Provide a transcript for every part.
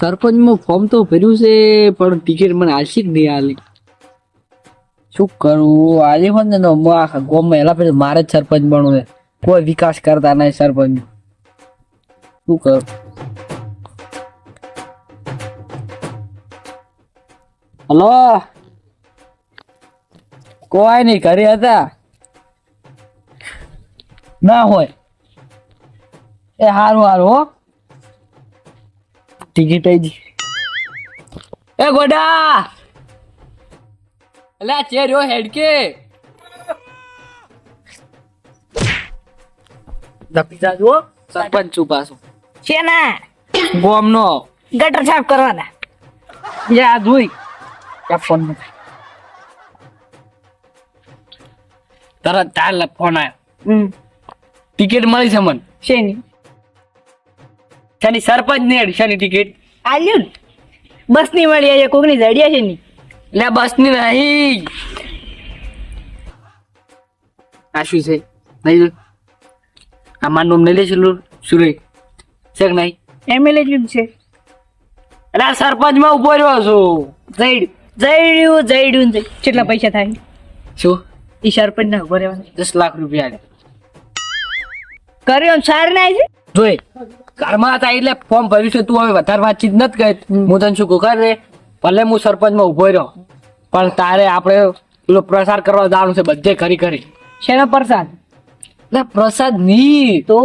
સરપંચમાં form તો ભર્યું છે, પણ ટિકિટ મને આલશી જ નહીં આલી. શું કરવું આજે પણ ને આખા ગામમાં એલા પછી મારે જ સરપંચ બનવું છે. કોઈ વિકાસ કરતા નહીં સરપંચ. શું કરું? હલો? કોઈ નહીં, ઘરે હતા. ના હોય. એ સારું હારું, હો. ટિકિટ આઈ જી એ ગોડા! અલ્યા ચેર્યો હેડકે. દપી જાજો સરપંચ છું પાછું. છે ના ગોમનો. ગટર સાફ કરવાના. યા ધોઈ. ક્યાં ફોનમાં તરત તાર ફોન આવ્યો હમ. ટિકિટ મળી છે મને. શેની? શાની સરપંચની શાની ટિકિટ આલ્યું બસની મળી આજે કોકની જડિયા છે ની લે બસની નહીં. આ શું છે? નહીં આ મારું નામ નહીં લેશું છે સુરે છે કે નહીં? એમએલએ જ છે. એટલે આ સરપંચમાં ઊભો રહ્યો છું. જઈડ જઈડ્યું જઈડ્યું જઈ- કેટલા પૈસા થાય? શું? એ સરપંચ ના ઊભો રહેવાનું. દસ લાખ રૂપિયા. કર્યો સાર ના છે જોઈ. ઘરમાં હતા એટલે ફોર્મ ભર્યું છે. તું હવે વધારે વાતચીત નથી કરી. હું તને શું ખબર છે? ભલે હું સરપંચમાં ઊભો રહ્યો પણ તારે આપણે પેલો પ્રસાર કરવા જવાનું છે બધે કરી કરી. શેનો પ્રસાદ? એટલે પ્રસાદની તો?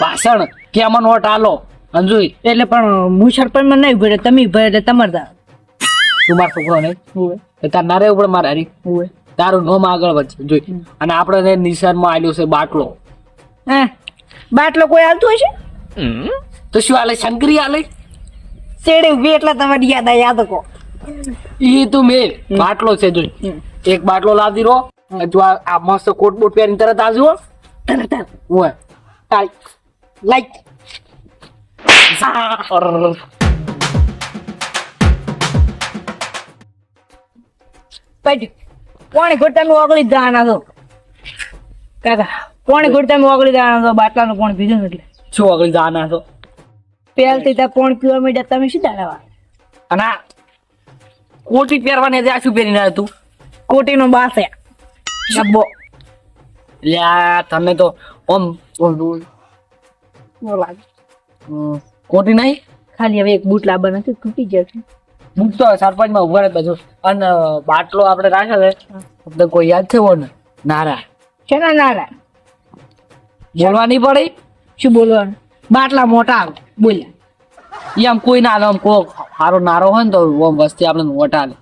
ભાષણ કે આમાં નોટ આલો. અંજુ એટલે પણ હું સરપંચમાં નહીં ઊભો રહ્યો તમે ઊભો એટલે તમારે તું. મારો છોકરો ને હોય તાર ના રહેવું મારે હરી. હોય તારું નોમ આગળ વધશે જોઈ અને આપણે નિશાનમાં આવ્યો છે બાટલો. હે? બાટલો કોઈ આવતું હશે? તો શું આલે? શંકરી આલે? શેડે ઊભી એટલે તમારી યાદ આ યાદ કો એ તું મેં બાટલો છે જોઈ. એક બાટલો લાવી રહો જો આ મસ્ત કોટ બોટ પહેરીને તરત આવજો. તરત હું લાઈક પછી કોણે ઘોટાનું ઓગળી દાણા તો કાકા કોણે ઘોટાનું ઓગળી દાણા તો બાટલાનું કોણ પીધું એટલે? શું આગળ જાના છો? પહેલથી ત્યાં કોણ કિલોમીટર તમે શું ચાલવા અને કોટી પહેરવાની આ શું પહેરીને આવ્યો તું? કોટીનો હે ડબ્બો. લ્યા તમે તો ઓમ કોટી નહીં? ખાલી હવે એક બૂટ લાવવા નથી તૂટી જશે બૂટ તો સરપંચમાં ઊભા રહે બધું અને બાટલો આપણે રાખે છે. તમને કોઈ યાદ છે ને નારા છે ને નારા બોલવા નહીં પડે. શું બોલવાનું બાટલા મોટા બોલ્યા એમ કોઈ ના આમ કો સારો નારો હોય ને તો ઓમ વસ્તી આપણે નોટ હાલે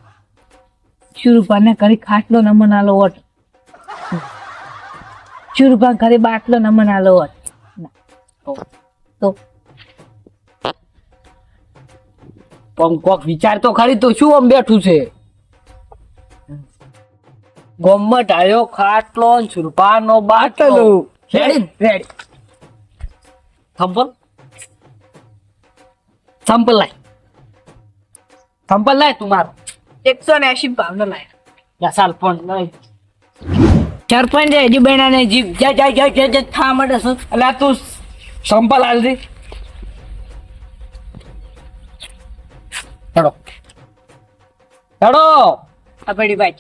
શુરુપા કરી ખાટલો નમન આલો વટ શુરૂપા કરી બાટલો નમન આલો વટ તો પણ કોક વિચાર તો ખરી તો શું આમ બેઠું છે ગોમમાં ઢાળ્યો ખાટલો ને સુરપાનો બાટલો રેડી રેડી થંપલ થંપલ લાય થંપલ લાય તું મારો એકસો ને એસી ભાવનો લાય યા સાલ પણ લાય સરપંચ હજી બેના ને જીવ જા જા જા જા જા થા માટે શું એટલે તું સંપલ હાલ દે ચડો હેડો આ પડી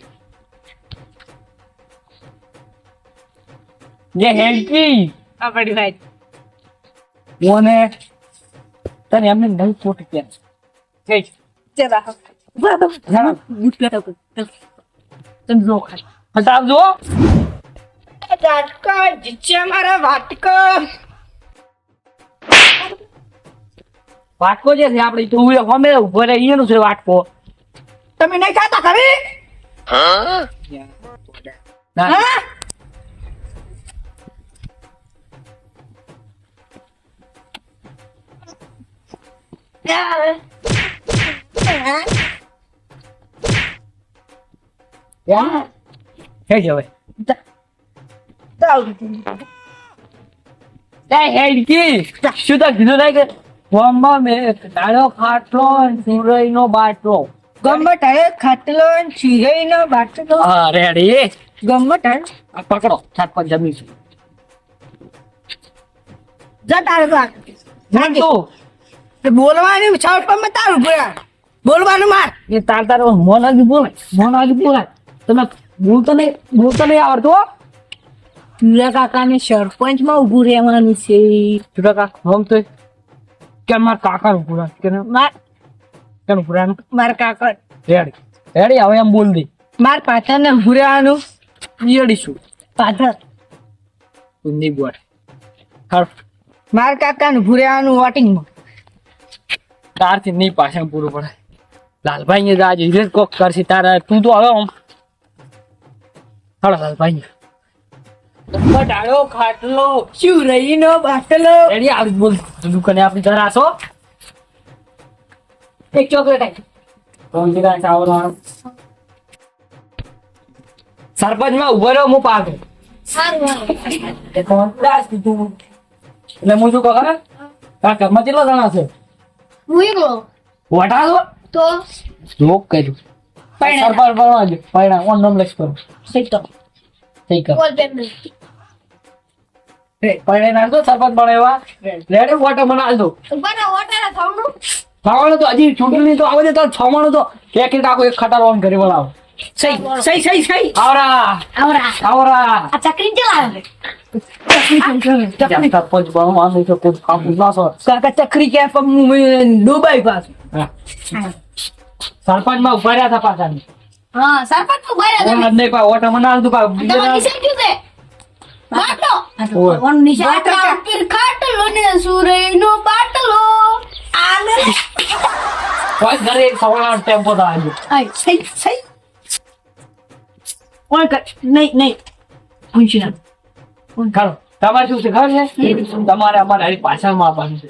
જે હેલ્પી આ પડી બાઈ મોને તને એમને નહીં પોટ કે છે તમે જો ખાલી. વાટકો જીચે મારા વાટકો. વાટકો જે છે આપણે તું અમે ઊભો રહે એનું છે વાટકો. તમે નહીં ખાતા ખરી? હા? યા હે હવે હેડકી શું તો કીધું નહીં કે ફોર્મમાં મેં તારો ખાટલો સુરઈ નો બાટલો ગમટ હે ખાટલો નો બાટલો અરે અરે ગમટ હે પકડો સાત પાંચ જમી છે જા તારે આ. તું બોલવાનું સરપંચમાં તારું ભરા બોલવાનું માર. એ તાર તાર મોન આગી બોલાય મોન આગી બોલાય તમે બોલતો નહીં બોલતો નહીં આવડતો તુરા કાકાને સરપંચમાં ઊભું રહેવાનું છે. ચૂડા કાકા હમ તો કે માર કાકા નું પૂરા કે માર. કેનું પૂરા મારા કાકા. રેડી. રેડી હવે એમ બોલ દે. માર પાછળને ઊભું રહેવાનું. રેડી શું પાછળ. નહીં બોલ. હર. મારા કાકાને ઊભું રહેવાનું વોટિંગમાં. તારથી નહીં પાછા પૂરું પડે. લાલભાઈ ને આજે હિરેજ કોક કરશે તારા. તું તો આવ્યો આમ હાલો લાલભાઈ બટાડો ખાટલો શું રહીનો બાટલો. એની આવી બોલ. દુકાને આપણી ઘર આસો એક ચોકલેટ આપી સરપંચમાં ઊભો રહ્યો હું પાકે. એટલે હું શું કહું તારા ઘરમાં કેટલા જણા છે? હું એકલો વટા છો તો? જોક કર્યું. પરણે. પર બનવા દે પૈણા ઓન નામ લખ કરો. તો થઈ કર. બોલ પેપર પૈણા નાખજો સરપંચ બનેવા રેડ વોટર મને દો બને વોટર થાવનું ખાવાનું? તો હજી ચૂંટણી તો આવે તો છમાણું તો. કે આખો એક ખટાર ઓન કરી બોલાવો સહી સહી સહી સહી આવરા આવરા આવરા આ ચકરી ચલાવે સરપંચ બનવા નહીં તો કોઈ કામ ના સો કાકા ચકરી ક્યાં પણ ડુબાઈ પાછું સરપંચમાં ઊભા રહ્યા હતા પાછા હા સરપંચનું બહાર ઓન જ નહીં પા ઓટા મને આલ દો પા તમારે નિશાન શું છે બાટલો. ઓન નિશાન ઉપર ખાટલો ને સુરઈનો બાટલો આલે કોઈ ઘરે સવાળા ટેમ્પો તો આવ્યો આય સહી સહી ઓય નહીં નહીં. પૂછી ના ખાલો. તમારે શું છે? ખબર છે તમારે અમારે હારી પાછળમાં આપવાનું છે.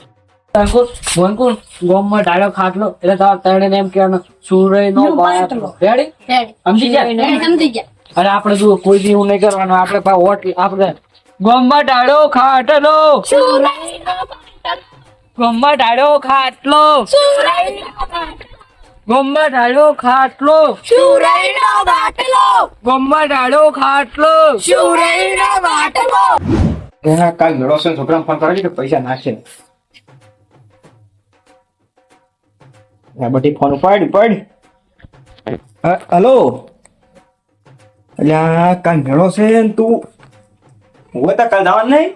અંકુર ગોમમાં ડાળો ખાટલો. એટલે તમારે તરણે એમ કહેવાનું સુરય નો રેડી રેડી સમજી ગયા? સમજી ગયા. અને આપણે જો કોઈ દી એવું નહીં કરવાનું. આપણે પા ઓટ આપણે ગોમમાં ડાળો ખાટલો. ગોમમાં ડાળો ખાટલો. સુરઈનો બાટલો ખાટલો. સુરઈનો બાટલો. ગોમમાં ડાળો ખાટલો. સુરઈનો બાટલો. એના કાલ મેળો છે છોકરાને ફોન કરાવી કે પૈસા નાખશે બધી ફોન ઉપાડ ઉપાડ. હ- હલો. અલ્યા કાલ મેળો છે ને તું? હું તો કાલ જવાનું નહીં?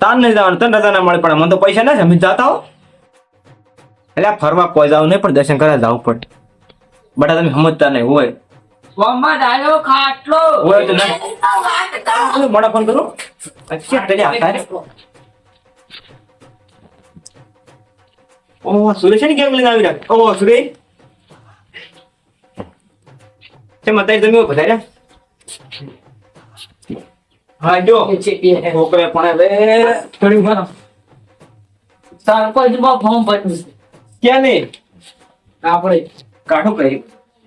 તાન નહીં જવાનું તને રજા ના મળે પણ મને તો પૈસા ના છે અમે જાતા હો. એટલે આ ફરવા કોઈ જાવ નહીં પણ દર્શન કરવા જવું પડે. બટા તમે સમજતા નહીં હોય. ગોમમાં ડાળો ખાટલો. હોય તો નહીં મોડા ફોન કરું. અચ્છા પેલે આવતા રે ઓહ સુરેશની કેમ લઈને આવી રહ્યા? ઓહ સુરેશ. તે મતાઈ તમે બધા હા જો. છોકરે પણ હવે થોડી ફોર્મ ભર્યું છે. ક્યાં નહીં? આપણે કાઠું કરી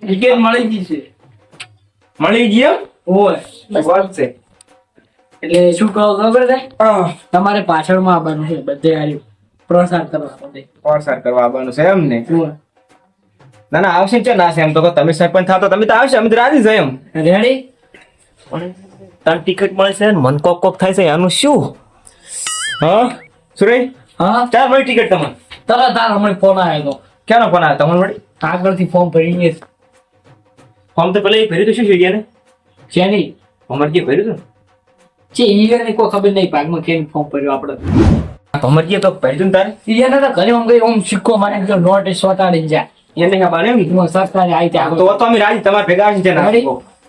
ટિકિટ મળી ગઈ છે. મળી ગયો હોય વાત છે. એટલે શું કહો ખબર છે? તમારે પાછળમાં આવવાનું છે બધે હારી પ્રસાર કરવા પ્રસાર કરવા આવવાનું છે એમ ને. ના ના આવશે છે ના છે એમ તો કહો તમે સરપંચ થાતો તમે તો આવશે અમે રાજી છે એમ. રેડી તને ટિકિટ મળે છે ને મન કોક કોક થાય છે એનું શું? હા? સુરેશ હા? ચાર મળી ટિકિટ તમને તરત તાર હમણાં ફોન આવ્યો ક્યાંનો ફોન આવ્યો તમારે વળી? આગળથી ફોર્મ ભરીને ફોર્મ તો પેલા એ ભર્યું તો શું છે ને શેની? ભમરજીએ ભર્યું હતું? છે ઈયરને કોઈ ખબર નહીં ભાગમાં કેમ ફોર્મ ભર્યું આપણે અમરજીએ તો ભર્યું ને તારે? ઈયને તો ઘરે આમ ગઈ આમ સિક્કો મારે જો નોટ સ્વતાડી જાય એને ખબર એમ? સરકારે આવી ત્યાં તો તો અમે રાજી તમારે ભેગા આવશે ને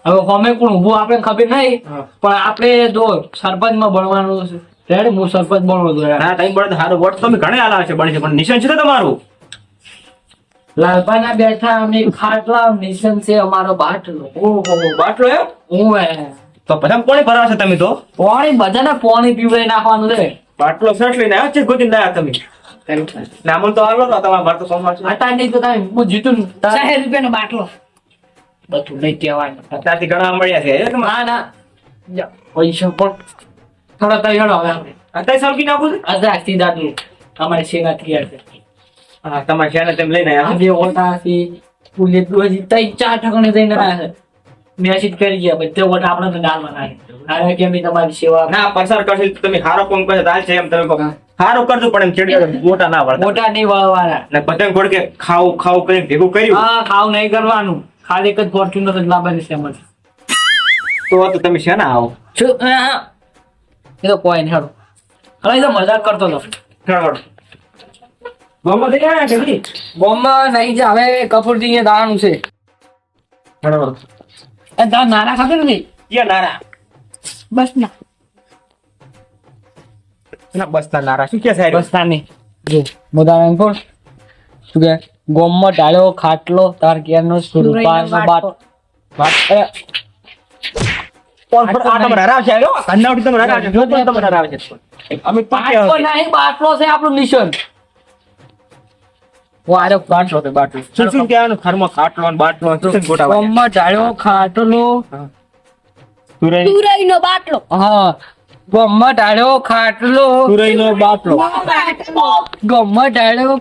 હવે ફોર્મે કોણ ઊભું આપણે ખબર નહીં પણ આપણે જો સરપંચમાં ભણવાનું છે રેડી હું સરપંચ બનવો છું ના ટાઈમ બળદ હારો વોટ તો અમે ઘણા આલા છે બને છે પણ નિશાન છે તમારું. લાલપાના બેઠા અમે ખાટલા નિશન છે અમારો બાટલો. ઓહો બાટલો એમ? હું હે તો પછી કોને ભરાવશે તમે તો? પાણી બધાને પાણી પીવડાવી નાખવાનું છે. બાટલો સેટ લઈને આવ્યા છે ગોતીને લાયા તમે? નામલ તો આવ્યો તો તમારા બાર તો સોમવાર છે. અટાણ નહીં તો તમે હું જીતું સાહેબ રૂપિયાનો બાટલો. બધું નહીં કહેવાનું. અત્યારથી ઘણા મળ્યા છે ના ના. પૈસા પણ થોડા તો હેડો હવે આપણે. અત્યારે સળકી નાખું છે? અધા સીધાનું અમારી શેના તૈયાર છે. હા તમારે શેના તેમ લઈને આ બે ઓટા છે પુલે હજી તઈ ચાર ઠકણે જઈને રહ્યા છે. મેસેજ કરી ગયા બધે ઓટા આપણે તો ડાલમાં નાખી અરે કેમ બી તમારી સેવા ના પસાર કરશે તમે હારો કોમ કરે દાલ છે એમ તમે કહો. હારો કરજો પણ એમ ચેડી મોટા ના વળતા. મોટા નહીં વળવાના. ને પતંગ ફોડ કે ખાવ ખાવ કરી ભેગું કર્યું. હા ખાવ નહીં કરવાનું. ખાલી એક જ ફોર્ચ્યુનર જ લાવવાની છે એમાં તો તો તમે શેના આવો? શું. એ તો કોઈ નહીં હારું. હવે એ તો મજાક કરતો હતો. ગમો થઈ ગયા કે નહીં? બોમ્બમાં નહીં છે હવે કપૂરજી ને દાવાનું છે. એ નાના ખબર નથી? યા નારા. બસ ના ના નારા. શું કે સાહેબ બસ જો એમ શું કે ગોમમાં ડાળ્યો ખાટલો તાર કેરનો સુરપાનો બાટ. બાટ ઘરમાં ખાટલો ને બાટલો ને શું શું ગોઠવવાનું? ગોમમાં ડાળ્યો ખાટલો. સુરઈનો બાટલો. ડાળ્યો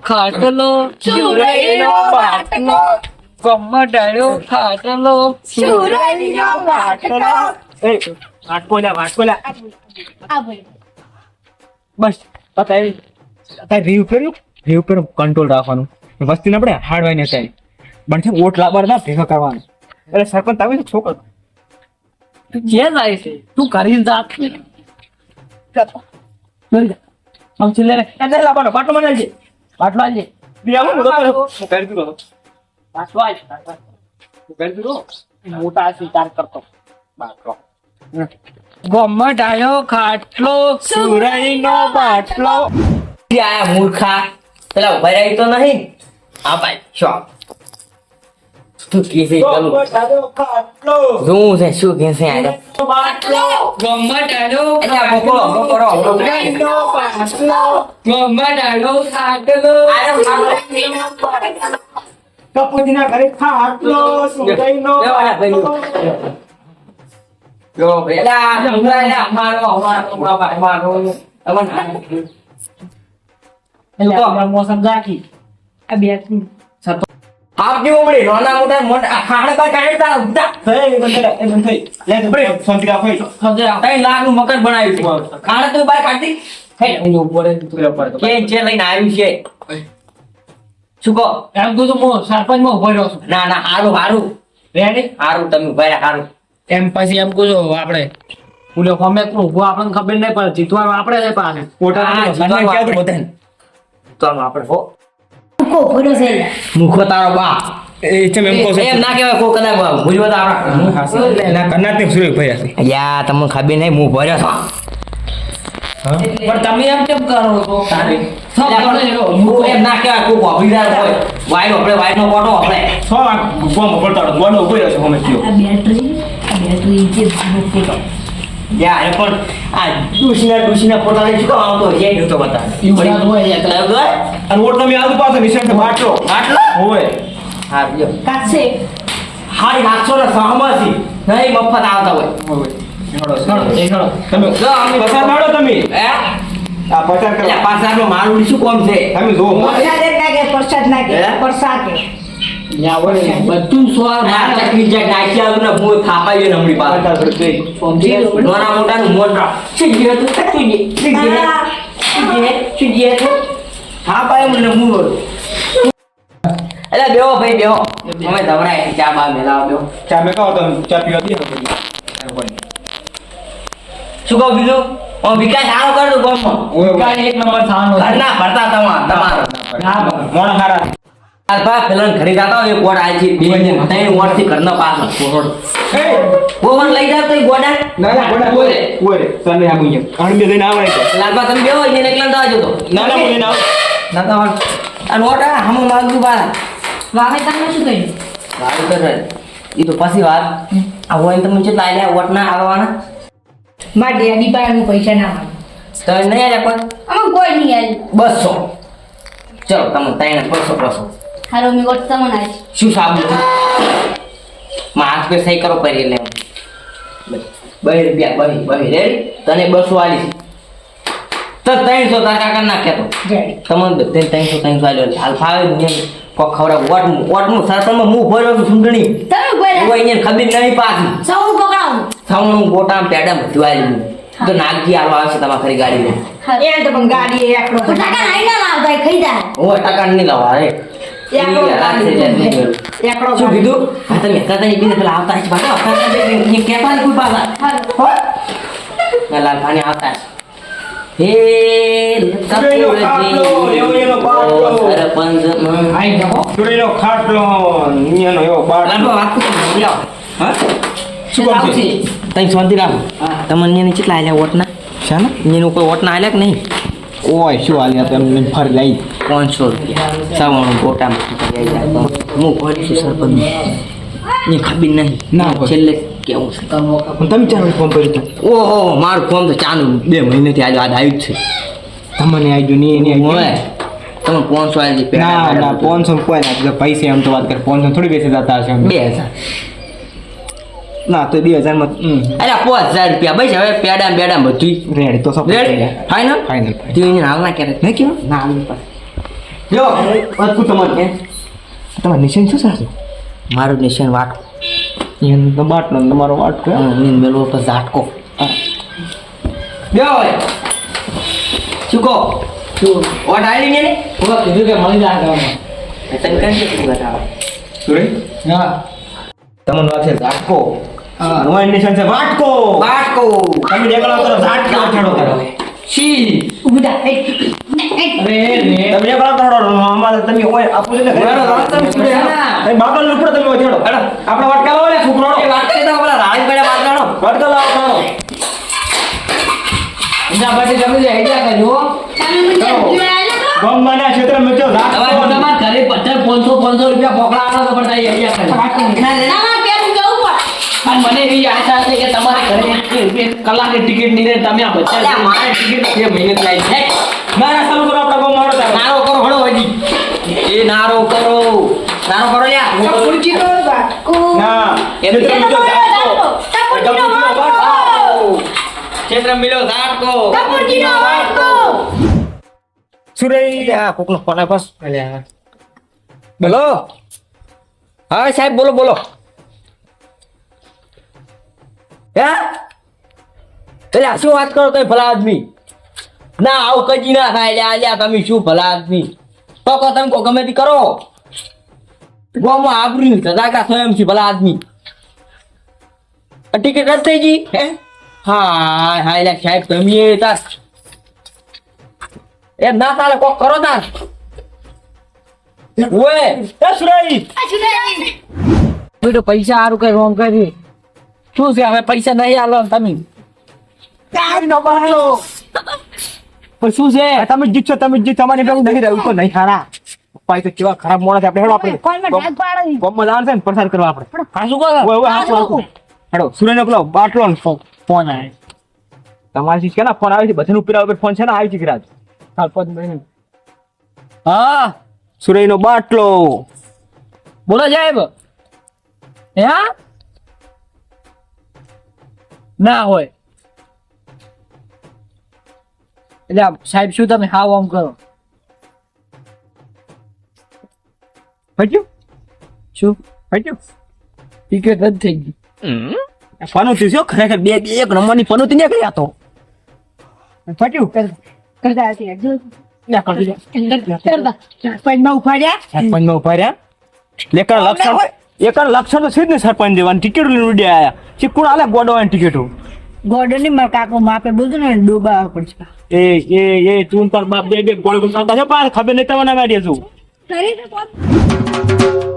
ખાટલો. સુરઈનો બાટલો. વાટકો લ્યા વાટકો લ્યા આ ભાઈ. બસ પતાવી તારે રીવ કર્યું રીવ પર કંટ્રોલ રાખવાનું. વસ્તી ને આપણે હાડવાની પણ છે ઓટ લાવવા ના ભેગા કરવાનું. એટલે સરપંચ તમે છોકરો. તું જે જાય છે તું કરી જોઈ જા. આમ છેલ્લે. એટલે લાવવાનો બાટલો મને કરી દીધો બાટલો આલ. કરી દીધો? મોટા કરતો. બાટલો. ગોમમાં આયો ખાટલો સુરઈનો બાટલો. ત્યાં મૂર્ખા. પેલા ઊભા રહી તો નહીં. આ ભાઈ શું શું કે છે શું છે શું કે છે આને? ગોમમાં ડાળ્યો એટલે આ બપોરો, બપોરો, બપોરો. ગોમમાં ડાળ્યો ખાટલો. કપૂજીના ઘરે ખાટલો સુરઈનો. બાટલો. જો ભાઈ, એટલે આ હમણાં એટલે અમારો, અમારો, અમારો, અમારો, અમારો. મોસમ રાખી આ બે આપની ઉમરી, નાના મોટા મોટા આ ખાડા પર કાઢી તારા ઊભા. એ બંધ થઈ, એ બંધ થઈ. લે તો બ્રેક, શાંતિ રાખો એ. ત્રણ લાખનું મકાન બનાવ્યું છે. ખાણે તો બહાર કાઢી હે, એની ઉપર જ તું ઉપર કે જે લઈને આવ્યું છે શું કહો એમ કહું મો સરપંચ સરપંચમાં ઊભો રહ્યો છું ના ના હારું હારું રેડી હારું તમે ઊભા રહ્યા હારું એમ પછી એમ કહું આપણે ઓલો ફોમે કોણ ઊભો આપણને ખબર નહીં પડે જીતવાનું આપણે છે પાસે પોતાનું જીતવાનું આપણે. બધાને? તો આપણે હો. કો ભરો છે. મુખો તારો બા એ છે એમ કહો એમ ના કહેવાય કોઈ કદાચ બા ભૂલવા તો આપણા હા, સાચી. એના કરનારને ભર્યા છે. યા તમને ખબર નહીં હું ભર્યો છો. પણ તમે એમ કેમ કરો છો? તારે. એમ ના કહેવાય કોઈ અભિદાર હોય. વાયનો આપણે વાયનો કોટો આપણે. છ આ ગોમ પડતાડો. ગોડો ઊભો રહ્યો છે સામે કયો. બેટરી આ બેટરી જે ફોટો યા પણ આ ડુસીના ડુસીના ફોટા શું કામ આવતો છે એ તો બતા ઈવડા હોય એટલે. અને ઓટ તમે આજુ પાછો નિશાન છે બાટલો. હોય. હા જો કાશે હારી નાખશો ને સહમતી નહીં મફત આવતા હોય. એ. તમે પસાર મારો તમે. હે? આ પસાર કરો. પાછળનો મારું શું કોમ છે? તમે પ્રસાદ જ નાખે પ્રસાદ નાખે પ્રસાદ બધું નાખી ને હું થાપાઈ ગયો પાસે મને હું. એટલે બેહો ભાઈ બેહો. અમે ધવરાય ચા બા મેલાવો બેહો. ચા મેં કહો તો ચા પીવા દઈએ શું કહું બીજું? હું વિકાસ સારો કર દઉં ગામમાં. હોય. એક નંબર ઘરના ભરતા તમાર. તમારો. મોણા હારા. આ પા પેલા ઘરે જાતા હોય એક વોટ આઈ છે બે ને ત્રણ વોટથી ઘરના પાસ એ, ગોવન લઈ જાવ તો ગોડા? ના, ના, ગોડા, બોલે. હોય રે. તને આમ અહીંયા. આણ બે લઈને આવે છે. લાલબા તમે બેહો એને એકલા દાજો તો. ના, ના, હું ના આવું. ના તો આ નોટ આ હમ માંગુ બા વાવેતરમાં શું કર્યું? વાત તો રે ઈ તો પછી વાત. આ હોય તો મુજે લાઈ લે વોટ ના આવવાના. મારા ડેડી પાસે પૈસા ના માંગુ. તો નહીં આલે પણ? આમાં કોઈ નહીં આવ્યું બસો. ચલો તમે તૈયાર બસો બસો. હારો મેં વોટ તમને આજ શું સાબુ માં પે સહી કરો કરી લે બહી રૂપિયા બહી બહી રેડી? તને બસો આલીશ તો ત્રણસો તાર કાકા નાખ્યા તો. તમને બધે ત્રણસો ત્રણસો આલ્યો હાલ ફાવે ને નહીં. કોક ખવડાવ. વોટ વોટનું સરપંચમાં મું ભર્યો છું સુંદણી તમે એવું બોલ્યા અહીંયા ખબર નહીં પાછી. સૌ પકડાવું સવણું ગોટામ પેડા બધું આલ્યું. તો નાગજી આલો આવશે તમારા ખરી ગાડી લઈને. એ તો પણ ગાડી એકડો ટકા લાઈ ના લાવતા ખાઈ જાય ઓ ટકા નહીં લાવવા અરે શું કીધું? હા તમે હતા તા એકબીજા પેલા આવતા છે હતા કહેતા કોઈ પાછા ના લાલ પાણી આવતા છે હે ખાટલો, સરપંચ આઈ ખાટલો અહીંયાનો એવો બાટલો. વાત હા? શું કામ છે? તઈ શાંતિ રાખો તમને એની કેટલા આલ્યા વોટના? શાના? એનું કોઈ વોટના આલ્યા કે નહીં? ઓય શું હાલ્યા તમે ફર લઈ. પાંચસો રૂપિયા. સવાણું ગોટામાં હું કરીશું સરપંચ. ને ખબર નહીં. ના હોય. છેલ્લે કેવું છે? તમે ચાલો ફોન કર્યું હતું ઓહો મારું ફોર્મ તો ચાલુ બે મહિનાથી આજે આજ આવ્યું છે. તમને આવી નહીં એની આવી તમે પાંચસો આવી ના ના પાંચસો કોઈ ના પૈસા એમ તો વાત કરે. પાંચસો થોડી બેસી જતા હશે બે હજાર. ના તો બે હજારમાં અરે પાંચ હજાર રૂપિયા. બસ હવે પેડા પેડા બેડા બધું રેડ તો સબ રેડ ફાઈનલ ફાઇનલ તું એને હાલ ના કરે નહીં કેવું ના હાલ જો અદભુત તમારે તમારું નિશાન શું સાસુ મારું નિશાન વાટ. એનો તો તમારો ને તમારો વાટકો મેળવો તો ઝાટકો. બે હોય. શું કહો? ઓટ આવી ને? ઓલા કીધું કે મળી જાય. તને કઈ કેટલી બતાવો? સુરે હા. તમને વાત છે ઝાટકો. હનુમાન નિશાન છે વાટકો. વાટકો. તમે દેખાડો કરો ઝાટકો છોડો કરો. શી ઊભા એ અરે રે. તમે દેખાડો કરો અમારે તમે ઓય આપો છે ને તમે શું છે ના? તમે તમે ઓય છોડો હેડો. આપણે વાટકા લાવો ને છોકરો એ વાત તો પેલા રાણી પડ્યા વાત વાટકા લાવો છોડો એના પછી તમે જે આઈડિયા કરજો તમે મને જોયા તો ગમવાના ક્ષેત્ર મેં જો હવે ઝાટકો તમારા ઘરે પચાસ પાંચસો પાંચસો રૂપિયા પકડાવાનો તો પણ અને મને એવી આશા છે કે તમારે ઘરે એક એક કલાકની ટિકિટ નહીં રહે તમે આ અલ્યા, બચ્ચા મારે ટિકિટ બે મહિને જ લાવી છે ના ના ચાલુ કરો આપણા ગામમાં હાલો તારે. નારો કરો હળો હજી એ નારો કરો નારો કરો લ્યા ખુરચીનો વાટકો ના એમ ક્ષેત્ર મેં જો ઝાટકો. ટપુરજીનો વાટકો ક્ષેત્ર મિલો ઝાટકો ટપુરજીનો વાટકો સુરેશ આ કોકનો ફોન આપ બોલો હા સાહેબ બોલો બોલો હે? એટલે શું વાત કરો તમે ભલા આદમી? ના આવું કજી ના થાય. લ્યા લ્યા તમે શું ભલા આદમી? તો કહો તમે કહો ગમે તે કરો. ગોમાં આબરી સદાકા સ્વયં છે ભલા આદમી. ટિકિટ રદ થઈ ગઈ? હે? હા હા લ્યા સાહેબ તમે એ તાર એ ના તારે કોક કરો તાર. ઓએ એ સુરેશ. આ સુનાઈ તો પૈસા સારું કઈ રોંગ કરી શું છે હવે પૈસા નહીં આલો તમે? ન બહાલો. પણ શું છે? તમે જીતશો તમે જીત તમારે ભેગું નહીં રહ્યું તો નહીં હારા. એ તો કેવા ખરાબ મોણા છે. આપણે હેડો આપણે. ગમમાં જવાનું છે ને પ્રસાર કરવા આપણે. હા શું કરો ઓય ઓય હાચું. હેડો સુરેશ પેલો બાટલો ફોન આવે. તમારી ચીજ કે ના ફોન આવે છે? બધાનું ઉપર ઉપર ફોન છે ને? આવી છે હાલ સરપંચ બહેન. હા સુરેશ નો બાટલો. બોલો સાહેબ. હે હા? ના હોય. એટલે સાહેબ શું તમે હાવ આમ કરો? ફટ્યું? શું? ફટ્યું? ટિકિટ રદ થઈ ગઈ. પનોતી છે ખરેખર બે બે એક નંબરની પનોતી ને કર્યા તો. ફટ્યું? કરતા હતી જો ના કરતી જા. કરતા. સરપંચમાં ઉપાડ્યા. સરપંચમાં ઊભા લેકર લક્ષણ એકાર લક્ષણ તો છે જ ને સરપંચ દેવાની ટિકિટ લઈને ઉડ્યા આયા. ચીકુણ આલે? ગોડવાની ટિકિટો ગોડની મારા કાકો માપે બોલતો ને ડૂબા પડશે. એ એ એ તું પર બાપ બે બે ગોળ છે પાર ખબર નહીં તમને મારી છું કોણ?